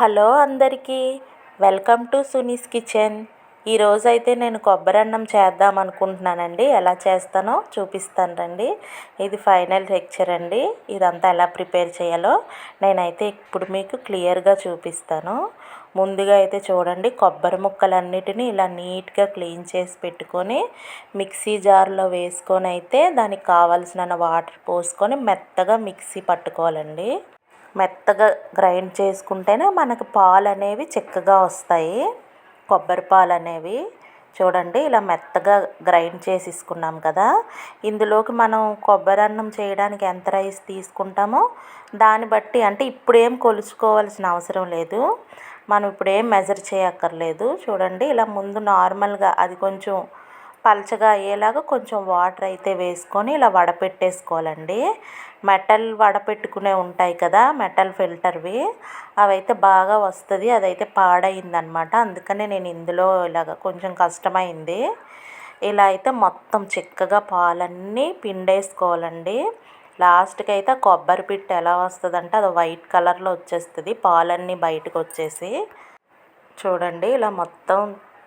Hello అందరికీ welcome to Suni's kitchen. ఈరోజు అయితే నేను కొబ్బరి అన్నం చేద్దాం అనుకుంటున్నానండి ఎలా చేస్తానో చూపిస్తాను రండి. ఇది ఫైనల్ లెక్చర్ అండి. ఇదంతా ఎలా ప్రిపేర్ చేయాలో నేనైతే ఇప్పుడు మీకు క్లియర్గా చూపిస్తాను. ముందుగా అయితే చూడండి కొబ్బరి ముక్కలన్నిటిని ఇలా నీట్గా క్లీన్ చేసి పెట్టుకొని మిక్సీ జార్లో వేసుకొని అయితే దానికి కావాల్సిన వాటర్ పోసుకొని మెత్తగా మిక్సీ పట్టుకోవాలండి. మెత్తగా గ్రైండ్ చేసుకుంటేనే మనకు పాలు అనేవి చిక్కగా వస్తాయి. కొబ్బరి పాలు అనేవి చూడండి ఇలా మెత్తగా గ్రైండ్ చేసేసుకున్నాం కదా. ఇందులోకి మనం కొబ్బరి అన్నం చేయడానికి ఎంత రైస్ తీసుకుంటామో దాన్ని బట్టి అంటే ఇప్పుడు ఏం కొలుచుకోవాల్సిన అవసరం లేదు. మనం ఇప్పుడు ఏం మెజర్ చేయక్కర్లేదు. చూడండి ఇలా ముందు నార్మల్గా అది కొంచెం పలచగా అయ్యేలాగా కొంచెం వాటర్ అయితే వేసుకొని ఇలా వడపెట్టేసుకోవాలండి. మెటల్ వడపెట్టుకునే ఉంటాయి కదా మెటల్ ఫిల్టర్వి. అవైతే బాగా వస్తుంది అదైతే పాడైందనమాట. అందుకనే నేను ఇందులో ఇలాగ కొంచెం కష్టమైంది. ఇలా అయితే మొత్తం చిక్కగా పాలన్నీ పిండేసుకోవాలండి. లాస్ట్కి అయితే కొబ్బరి పిట్ట ఎలా వస్తుందంటే అది వైట్ కలర్లో వచ్చేస్తుంది పాలన్నీ బయటకు వచ్చేసి చూడండి ఇలా మొత్తం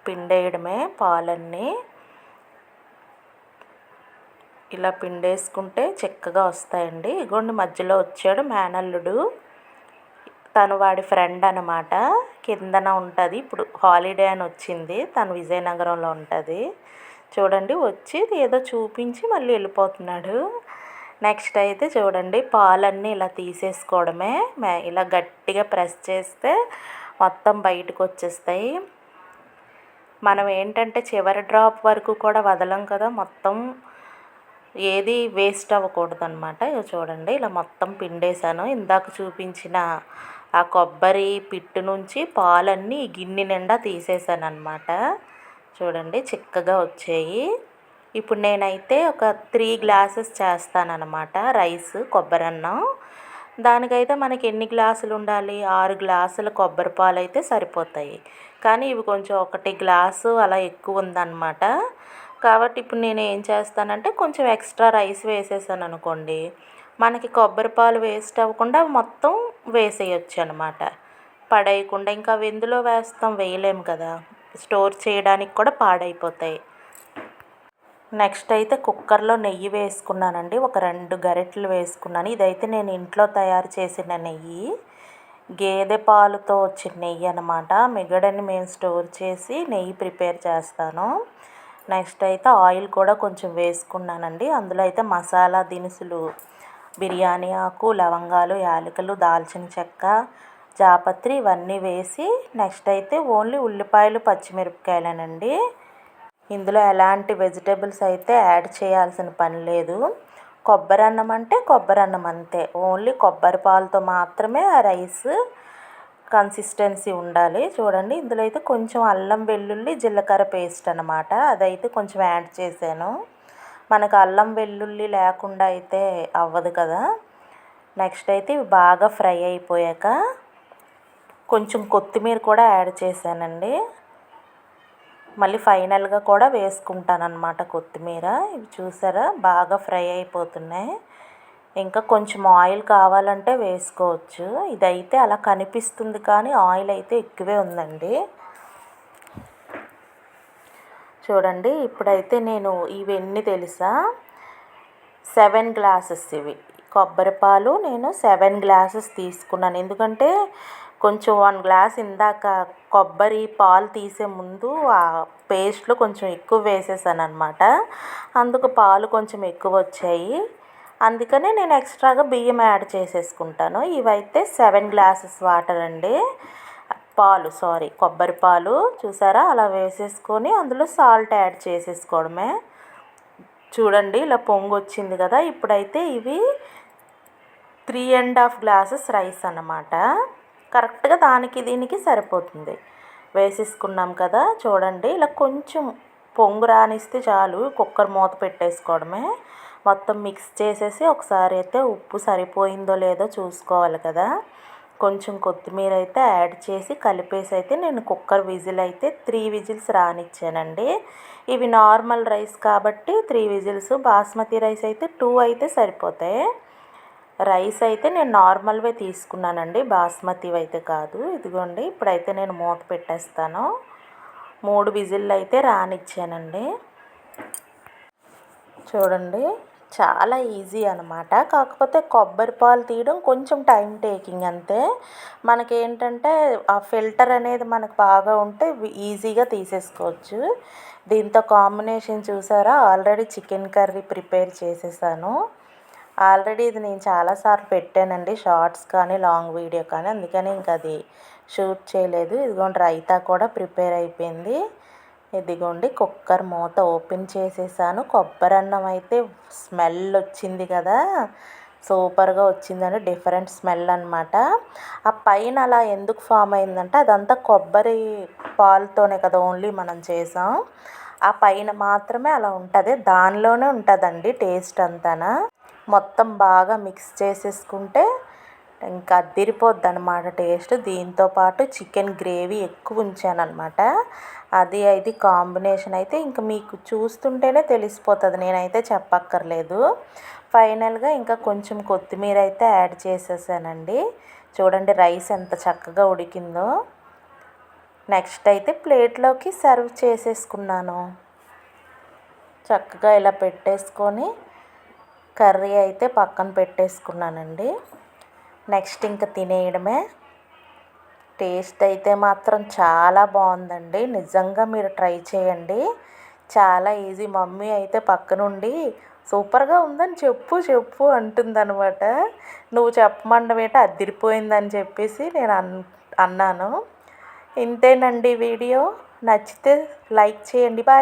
పిండేయడమే పాలన్నీ. ఇలా పిండేసుకుంటే చిక్కగా వస్తాయండి. ఇగోండి మధ్యలో వచ్చాడు మేనల్లుడు. తను వాడి ఫ్రెండ్ అనమాట కిందన ఉంటుంది. ఇప్పుడు హాలిడే అని వచ్చింది. తను విజయనగరంలో ఉంటుంది. చూడండి వచ్చి ఏదో చూపించి మళ్ళీ వెళ్ళిపోతున్నాడు. నెక్స్ట్ అయితే చూడండి పాలన్నీ ఇలా తీసేసుకోవడమే. ఇలా గట్టిగా ప్రెస్ చేస్తే మొత్తం బయటకు వచ్చేస్తాయి. మనం ఏంటంటే చివరి డ్రాప్ వరకు కూడా వదలం కదా మొత్తం. ఏది వేస్ట్ అవ్వకూడదు అనమాట ఇక చూడండి ఇలా మొత్తం పిండేసాను ఇందాక చూపించిన ఆ కొబ్బరి పిట్టు నుంచి పాలన్నీ గిన్నె నిండా తీసేసాను అనమాట చూడండి చిక్కగా వచ్చాయి. ఇప్పుడు నేనైతే ఒక త్రీ గ్లాసెస్ చేస్తానన్నమాట రైస్ కొబ్బరి అన్నం దానికైతే మనకి ఎన్ని గ్లాసులు ఉండాలి? ఆరు గ్లాసుల కొబ్బరి పాలు అయితే సరిపోతాయి. కానీ ఇవి కొంచెం ఒకటి గ్లాసు అలా ఎక్కువ ఉందన్నమాట. కాబట్టి ఇప్పుడు నేను ఏం చేస్తానంటే కొంచెం ఎక్స్ట్రా రైస్ వేసేసాను అనుకోండి. మనకి కొబ్బరి పాలు వేస్ట్ అవ్వకుండా మొత్తం వేసేయచ్చు అనమాట పడేయకుండా ఇంకా అవి ఎందులో వేస్తాం వేయలేము కదా. స్టోర్ చేయడానికి కూడా పాడైపోతాయి. నెక్స్ట్ అయితే కుక్కర్లో నెయ్యి వేసుకున్నానండి. ఒక రెండు గరిటెలు వేసుకున్నాను. ఇదైతే నేను ఇంట్లో తయారు చేసిన నెయ్యి. గేదె పాలుతో వచ్చిన నెయ్యి అనమాట మిగడని మేము స్టోర్ చేసి నెయ్యి ప్రిపేర్ చేస్తాను. నెక్స్ట్ అయితే ఆయిల్ కూడా కొంచెం వేసుకున్నానండి. అందులో అయితే మసాలా దినుసులు బిర్యానీ ఆకు లవంగాలు యాలకులు దాల్చిన చెక్క జాపత్రి ఇవన్నీ వేసి నెక్స్ట్ అయితే ఓన్లీ ఉల్లిపాయలు పచ్చిమిరపకాయలేనండి. ఇందులో ఎలాంటి వెజిటేబుల్స్ అయితే యాడ్ చేయాల్సిన పని లేదు. కొబ్బరి అన్నం అంటే కొబ్బరి అన్నం అంతే. ఓన్లీ కొబ్బరి పాలతో మాత్రమే ఆ రైస్ కన్సిస్టెన్సీ ఉండాలి. చూడండి ఇందులో అయితే కొంచెం అల్లం వెల్లుల్లి జీలకర్ర పేస్ట్ అనమాట అదైతే కొంచెం యాడ్ చేశాను. మనకు అల్లం వెల్లుల్లి లేకుండా అయితే అవ్వదు కదా. నెక్స్ట్ అయితే ఇవి బాగా ఫ్రై అయిపోయాక కొంచెం కొత్తిమీర కూడా యాడ్ చేశానండి. మళ్ళీ ఫైనల్గా కూడా వేసుకుంటాను అనమాట కొత్తిమీర. ఇవి చూసారా? బాగా ఫ్రై అయిపోతున్నాయి. ఇంకా కొంచెం ఆయిల్ కావాలంటే వేసుకోవచ్చు. ఇదైతే అలా కనిపిస్తుంది కానీ ఆయిల్ అయితే ఎక్కువే ఉందండి. చూడండి ఇప్పుడైతే నేను ఇవన్నీ తెలుసా? సెవెన్ గ్లాసెస్ ఇవి. కొబ్బరి పాలు నేను సెవెన్ గ్లాసెస్ తీసుకున్నాను. ఎందుకంటే కొంచెం వన్ గ్లాస్ ఇందాక కొబ్బరి పాలు తీసే ముందు ఆ పేస్ట్లో కొంచెం ఎక్కువ వేసేసాను అనమాట అందుకు పాలు కొంచెం ఎక్కువ వచ్చాయి. అందుకనే నేను ఎక్స్ట్రాగా బియ్యం యాడ్ చేసేసుకుంటాను. ఇవైతే సెవెన్ గ్లాసెస్ వాటర్ అండి. పాలు సారీ కొబ్బరి పాలు చూసారా? అలా వేసేసుకొని అందులో సాల్ట్ యాడ్ చేసేసుకోవడమే. చూడండి ఇలా పొంగు వచ్చింది కదా? ఇప్పుడైతే ఇవి three and half glasses rice అన్నమాట. కరెక్ట్గా దానికి దీనికి సరిపోతుంది. వేసేసుకున్నాం కదా? చూడండి ఇలా కొంచెం పొంగు రానిస్తే చాలు. కుక్కర్ మూత పెట్టేసుకోవడమే. మొత్తం మిక్స్ చేసేసి ఒకసారి అయితే ఉప్పు సరిపోయిందో లేదో చూసుకోవాలి కదా. కొంచెం కొత్తిమీర అయితే యాడ్ చేసి కలిపేసి అయితే నేను కుక్కర్ విజిల్ అయితే త్రీ విజిల్స్ రానిచ్చానండి. ఇవి నార్మల్ రైస్ కాబట్టి త్రీ విజిల్స్ బాస్మతి రైస్ అయితే టూ అయితే సరిపోతాయి. రైస్ అయితే నేను నార్మల్వే తీసుకున్నానండి బాస్మతి అయితే కాదు. ఇదిగోండి ఇప్పుడైతే నేను మూత పెట్టేస్తాను. మూడు విజిల్లు అయితే రానిచ్చానండి. చూడండి చాలా ఈజీ అనమాట కాకపోతే కొబ్బరి పాలు తీయడం కొంచెం టైం టేకింగ్ అంతే. మనకేంటంటే ఆ ఫిల్టర్ అనేది మనకు బాగా ఉంటే ఈజీగా తీసేసుకోవచ్చు. దీంతో కాంబినేషన్ చూసారా? ఆల్రెడీ చికెన్ కర్రీ ప్రిపేర్ చేసేసాను. ఆల్రెడీ ఇది నేను చాలాసార్లు పెట్టానండి షార్ట్స్ కానీ లాంగ్ వీడియో కానీ. అందుకని ఇంకా అది షూట్ చేయలేదు. ఇదిగోండి రైతా కూడా ప్రిపేర్ అయిపోయింది. ఇదిగోండి కుక్కర్ మూత ఓపెన్ చేసేసాను. కొబ్బరి అన్నం అయితే స్మెల్ వచ్చింది కదా. సూపర్గా వచ్చిందండి డిఫరెంట్ స్మెల్ అనమాట ఆ పైన అలా ఎందుకు ఫామ్ అయిందంటే అదంతా కొబ్బరి పాలతోనే కదా ఓన్లీ మనం చేసాం. ఆ పైన మాత్రమే అలా ఉంటుంది దానిలోనే ఉంటుందండి టేస్ట్ అంతానా. మొత్తం బాగా మిక్స్ చేసేసుకుంటే ఇంకా అదిరిపోద్ది అనమాట టేస్ట్. దీంతో పాటు చికెన్ గ్రేవీ ఎక్కువ ఉంచాను అనమాట అది అది కాంబినేషన్ అయితే ఇంకా మీకు చూస్తుంటేనే తెలిసిపోతుంది. నేనైతే చెప్పక్కర్లేదు. ఫైనల్గా ఇంకా కొంచెం కొత్తిమీర అయితే యాడ్ చేసేసానండి. చూడండి రైస్ ఎంత చక్కగా ఉడికిందో. నెక్స్ట్ అయితే ప్లేట్లోకి సర్వ్ చేసేసుకున్నాను. చక్కగా ఇలా పెట్టేసుకొని కర్రీ అయితే పక్కన పెట్టేసుకున్నానండి. నెక్స్ట్ ఇంకా తినేయడమే. టేస్ట్ అయితే మాత్రం చాలా బాగుందండి. నిజంగా మీరు ట్రై చేయండి. చాలా ఈజీ. మమ్మీ అయితే పక్కనుండి సూపర్గా ఉందని చెప్పు చెప్పు అంటుందనమాట నువ్వు చెప్పమండమేట అదిరిపోయిందని చెప్పేసి నేను అన్ అన్నాను. ఇంతేనండి వీడియో. నచ్చితే లైక్ చేయండి. బాయ్.